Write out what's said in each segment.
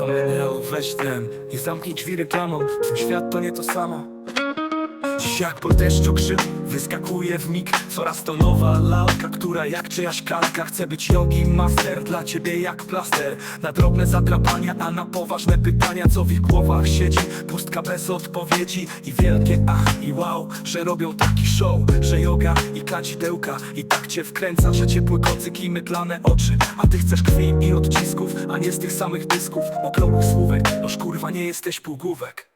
Cholera, weź ten. I zamknij drzwi reklamą. Świat to nie to samo jak po deszczu wyskakuje w mig. Coraz to nowa lalka, która jak czyjaś kalka Chce być jogi master, dla ciebie jak plaster Na drobne zadrapania, a na poważne pytania Co w ich głowach siedzi, pustka bez odpowiedzi I wielkie ach i wow, że robią taki show Że yoga i kadzidełka. I tak cię wkręca Że ciepły kocyk i mydlane oczy. A ty chcesz krwi i odcisków, a nie z tych samych dysków. Okrągłych słówek, noż kurwa nie jesteś półgłówek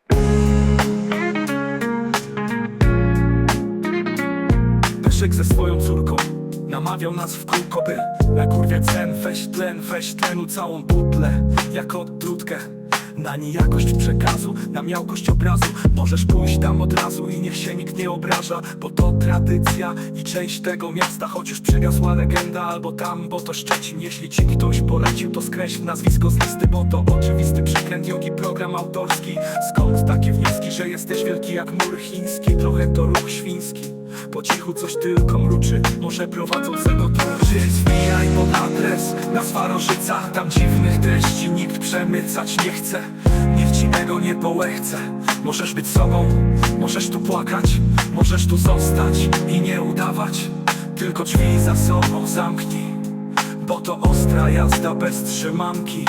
Peszek ze swoją córką. Namawiał nas w kółko, by na kurwie cen Weź tlen, weź tlenu całą butlę. Jako trutkę na niejakość przekazu, na miałkość obrazu. Możesz pójść tam od razu i niech się nikt nie obraża Bo to tradycja i część tego miasta. Chociaż przygasła legenda albo tam, bo to Szczecin. Jeśli ci ktoś polecił, to skreśl nazwisko z listy Bo to oczywisty przekręt jogi, program autorski. Skąd takie wnioski, że jesteś wielki jak mur chiński? Trochę to ruch świński po cichu coś tylko mruczy. Może prowadzącego tłuczy Zwijaj pod adres. Nazwa Rożyca Tam dziwnych treści nikt przemycać nie chce. Niech ci tego nie połechce. Możesz być sobą. Możesz tu płakać. Możesz tu zostać i nie udawać. Tylko drzwi za sobą zamknij. Bo to ostra jazda bez trzymanki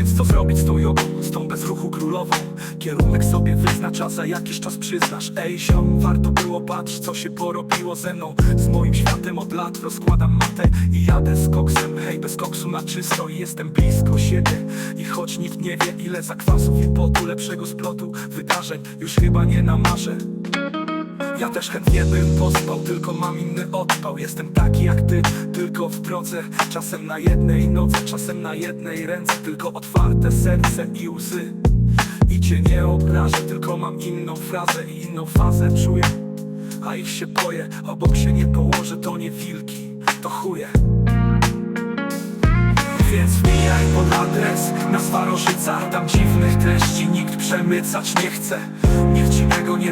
więc co zrobić z tą jogą, z tą bez ruchu królową? Kierunek sobie wyznacza, za jakiś czas przyznasz. Ej ziom, warto było patrz co się porobiło ze mną. Z moim światem od lat rozkładam matę i jadę z koksem. Hej, bez koksu na czysto i jestem blisko siebie. I choć nikt nie wie ile zakwasów i potu lepszego splotu Wydarzeń już chyba nie namarzę ja też chętnie bym pospał, tylko mam inny odpał. Jestem taki jak ty, tylko w drodze. Czasem na jednej nodze, czasem na jednej ręce. Tylko otwarte serce i łzy. I cię nie obrażę, tylko mam inną frazę i inną fazę czuję. A ich się boję, obok się nie położę To nie wilki, to chuje. Więc wbijaj pod adres Nazwa Rożyca, tam dziwnych treści nikt przemycać nie chce. Niech ci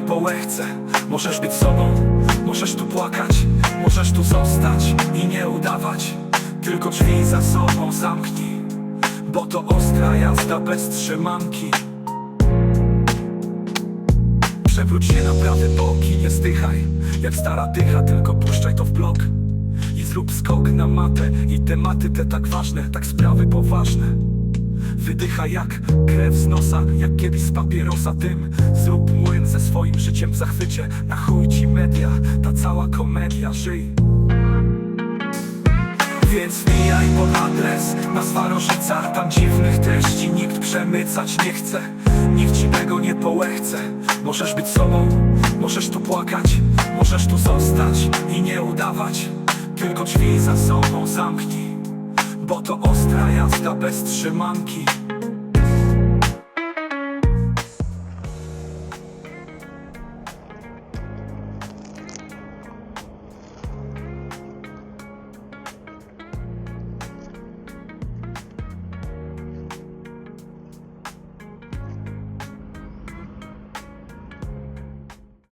tego nie połechce Możesz być sobą, możesz tu płakać Możesz tu zostać i nie udawać. Tylko drzwi za sobą zamknij Bo to ostra jazda bez trzymanki. Przewróć się na prawe boki, nie zdychaj. Jak stara dycha, tylko puszczaj to w blok. I zrób skok na matę I tematy te tak ważne, tak sprawy poważne Wydychaj jak krew z nosa Jak kiedyś z papierosa. Dym Zrób młyn ze swoim życiem w zachwycie. Na chuj ci media, ta cała komedia. Żyj. Więc wbijaj pod adres Nazwa Rożyca, tam dziwnych treści nikt przemycać nie chce. Nikt ci tego nie połechce. Możesz być sobą, możesz tu płakać Możesz tu zostać i nie udawać. Tylko drzwi za sobą zamknij Bo to ostra jazda bez trzymanki